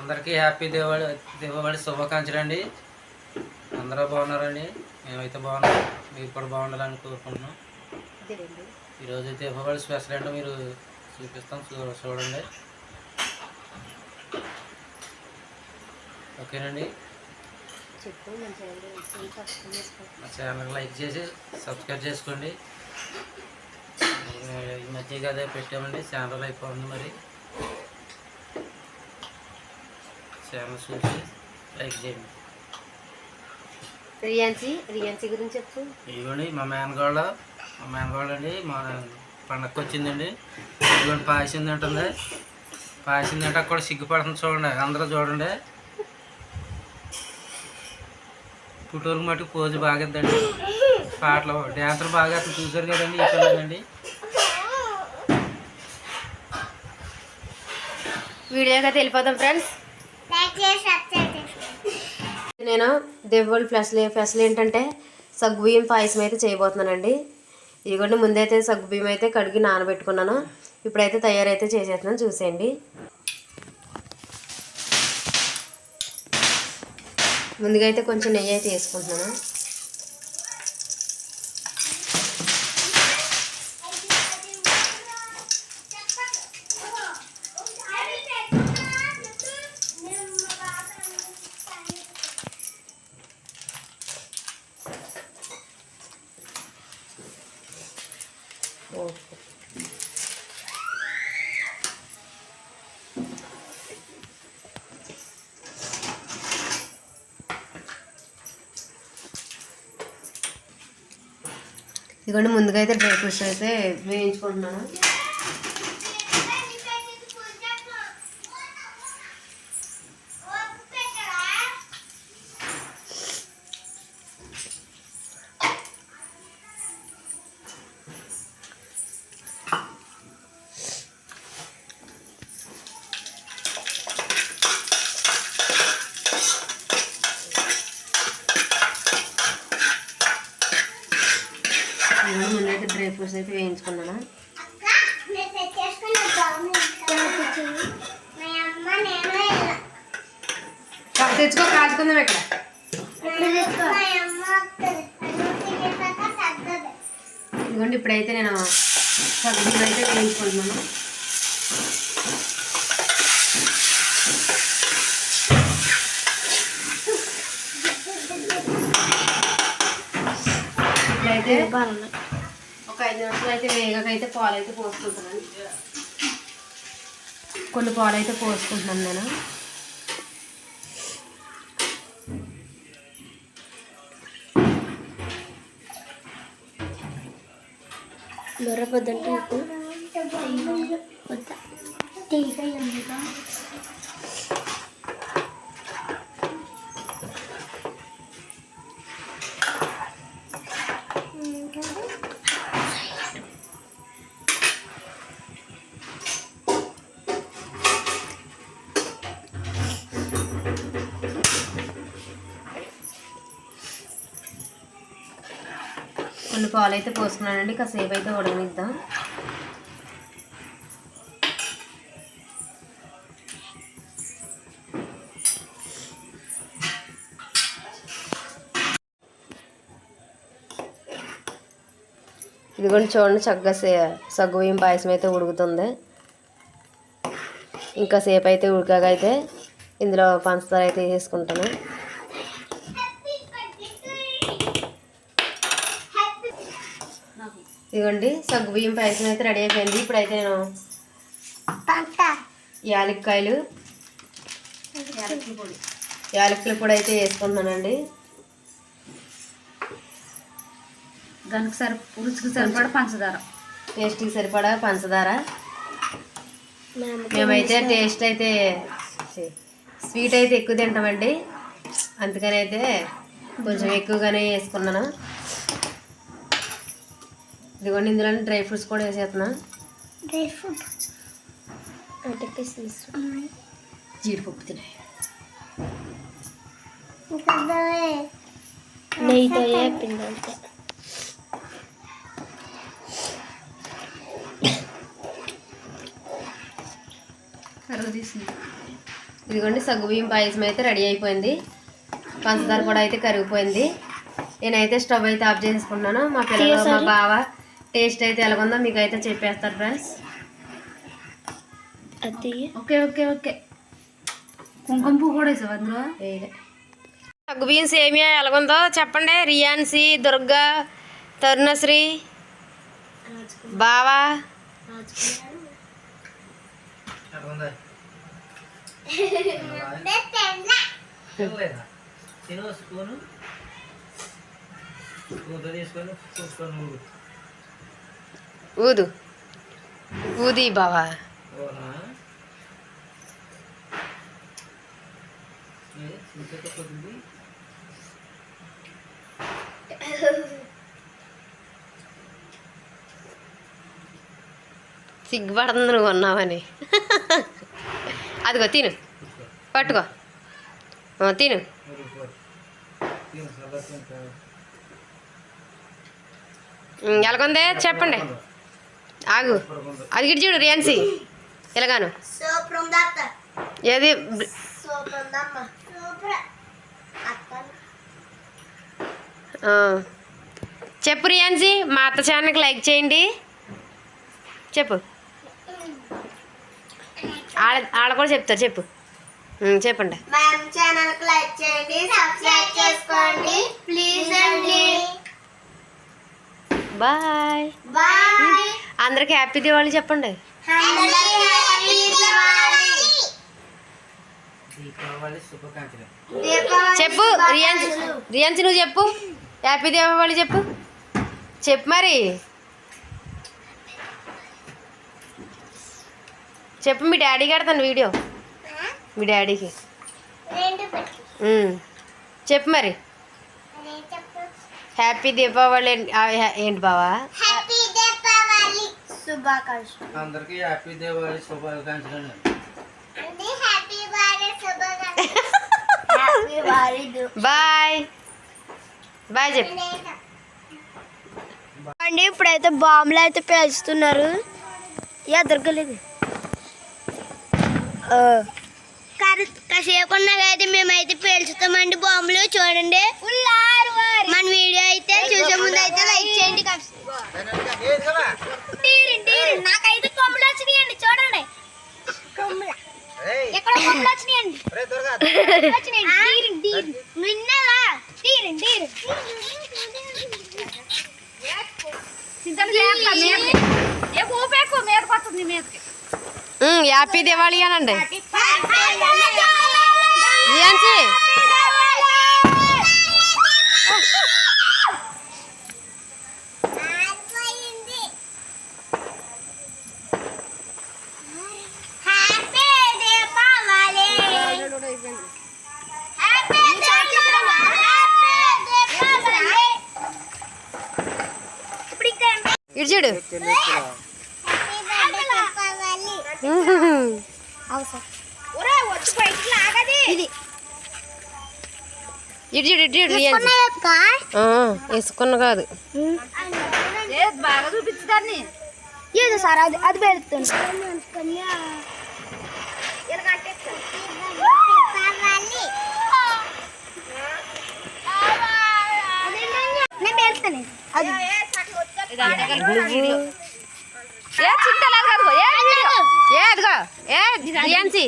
అందరికీ హ్యాపీ దీపావళి దీపావళి శుభాకాంక్షలు అండి. అందరూ బాగున్నారండి? మేమైతే బాగున్నాం. మీరు కూడా బాగుండాలని కోరుకుంటున్నాం. ఈరోజు దీపావళి స్పెషల్ ఏంటో మీరు చూపిస్తాం చూడండి. ఓకేనండి? మా ఛానల్ లైక్ చేసి సబ్స్క్రైబ్ చేసుకోండి. ఈ మధ్య అదే పెట్టామండి ఛానల్ అయిపోతుంది మరి. ఛానల్ చూసి లైక్ చేయండి రియాన్సీ రియాన్సీ గురించి చెప్పు. ఇదిగోండి మా మేనగోళ్ళ మా మేనగోళ్ళ అండి మా పండగకి వచ్చిందండి ఇదిగోండి పాయసం తింటుంది. పాయసం తింటే కూడా సిగ్గుపడుతుంది చూడండి అందరూ చూడండి. పుట్టూరు మటుకు పోజు బాగద్దండి. పాటలు డ్యాన్సర్ బాగా అతను చూసారు కదండి ఈ పిల్లలండి. అయితే వెళ్ళిపోతాం ఫ్రెండ్స్. నేను? దేవుళ్ళ ఫ్లెస్లు ఫ్లెస్లు ఏంటంటే సగ్గుబియ్యం పాయసం అయితే చేయబోతున్నానండి. ఇదిగోండి ముందైతే సగ్గుబియ్యం అయితే కడిగి నానబెట్టుకున్నాను. ఇప్పుడైతే తయారైతే చేసేస్తున్నాను చూసేయండి. ముందుగా అయితే కొంచెం నెయ్యి అయితే వేసుకుంటున్నాను. ఓకే ఇదిగోండి ముందుగా అయితే డ్రై ఫ్రూట్స్ అయితే వేయించుకుంటున్నాను ఇదిగోండి ఫ్రూట్స్ అయితే వేయించుకున్నాను? తెచ్చుకో కాల్చుకుందాం ఇక్కడ. ఇదిగోండి ఇప్పుడైతే నేను సబ్జీలు అయితే వేయించుకుంటున్నాను. ఇప్పుడైతే ఒక ఐదు నిమిషాలు అయితే వేగకైతే పాలు అయితే పోసుకుంటున్నాను కొన్ని పాలు అయితే పోసుకుంటున్నాను నేను దొరకదంటే కొన్ని పాలు అయితే పోసుకున్నానండి కాసేపు అయితే ఉడకనిద్దాం. ఇదిగోండి చూడండి చక్కగా సే సగ్గుబియ్యం పాయసం అయితే ఉడుకుతుంది. ఇంకా సేపు అయితే ఉడకగా అయితే ఇందులో పంచదార అయితే వేసుకుంటాను ఇదిగోండి సగ్గుబియ్యం పాయసం అయితే రెడీ అయిపోయింది. ఇప్పుడైతే నేను యాలక్కాయలు యాలక్కుల పొడి అయితే వేసుకుంటున్నానండి. దానికి సరి రుచికి సరిపడా పంచదార. టేస్ట్కి సరిపడా పంచదార. మేమైతే టేస్ట్ అయితే స్వీట్ అయితే ఎక్కువ తింటామండి. అందుకని అయితే కొంచెం ఎక్కువగానే వేసుకున్నాను. ఇదిగోండి ఇందులో డ్రై ఫ్రూట్స్ కూడా వేసేస్తున్నా. Dry fruit. జీడిపప్పు తినాయి నెయ్యితో వేపింది అంతే. కర్ర తీసింది ఇదిగోండి సగ్గుబియ్యం పాయసం అయితే రెడీ అయిపోయింది. పంచదార కూడా అయితే కరిగిపోయింది. నేనైతే స్టవ్ అయితే ఆఫ్ చేసుకుంటున్నాను మా పిల్లలు మా బావ టేస్ట్ అయితే ఎలాగుందో మీకు అయితే చెప్పేస్తారు ఫ్రెండ్స్. అది. Okay okay okay. కుంకుమ పువ్వు కూడా వేసావు అందులో? సగ్గుబియ్యం సేమియా ఎలాగుందో చెప్పండి. రియాన్సీ దుర్గా తరుణశ్రీ బావా. స్పూను. తీసుకొని చూసుకొని ఊదు. ఊది బావా. ఓనా ఏ, సిగ్గుపడుతుంది నువ్వు అదిగో తిను. పట్టుకో. తిను. ఊరుకోరు. ఎలాగుంది? చెప్పండి. ఆగు. అది గిట్ చూడు రియాన్సీ. ఉందత్త ఏది. చెప్పు రియాన్సీ మా అత్త ఛానల్కి లైక్ చేయండి. చెప్పు. ఆడ ఆడ కూడా చెప్తారు చెప్పు. చెప్పండి. మన ఛానల్కి లైక్ చేయండి సబ్స్క్రైబ్ చేసుకోండి. ప్లీజ్ అండి. బాయ్. బాయ్. అందరికి హ్యాపీ దివాళీ చెప్పండి. చెప్పు రియాన్స్ రియాన్స్ నువ్వు చెప్పు. హ్యాపీ దీపావళి చెప్పు. చెప్పు మరి. చెప్పు మీ డాడీ కడతాను వీడియో. మీ డాడీకి. చెప్పు మరి. హ్యాపీ దీపావళి ఏంటి- బావా? శుభాకాంక్షలు. అందరికీ హ్యాపీ దివాళీ శుభాకాంక్షలు. బాయ్. బాయ్ చెప్పు. అండి ఇప్పుడైతే బాంబులు అయితే పేల్చుతున్నారు యా దొరకలేదు కాసేపు ఉన్నాకైతే మేమైతే పేల్చుతామండి బాంబులు. చూడండి. మన వీడియో అయితే చూసే ముందు అయితే లైక్ చేయండి. హ్యాపీ దివాళీ అనండి రియాన్సీ ఇటు చూడు ఇది ఇటు చూడు ఇటు చూడు రియాన్సీ ఆ, వేసుకున్న కాదు. ఏ బాగా చూపించదాన్ని ఏదో సార్ అది అది పెడుతుంది నేను అది ఇది ఆడగలుగుతా వీడియో ఏ చింతలు కాదు ఏ వీడియో ఏ అదిగో ఏ రియాన్సీ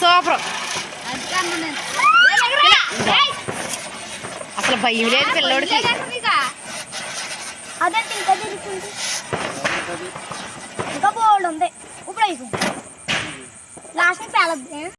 సూపర్. అసలు భయం లేదు పిల్లోడికి. అదే ఇంకా తిరుగుతుంది ఇంకా బోల్డ్ ఉంది. ఇప్పుడు అయిపోయింది లాస్ట్ పేలద్ది.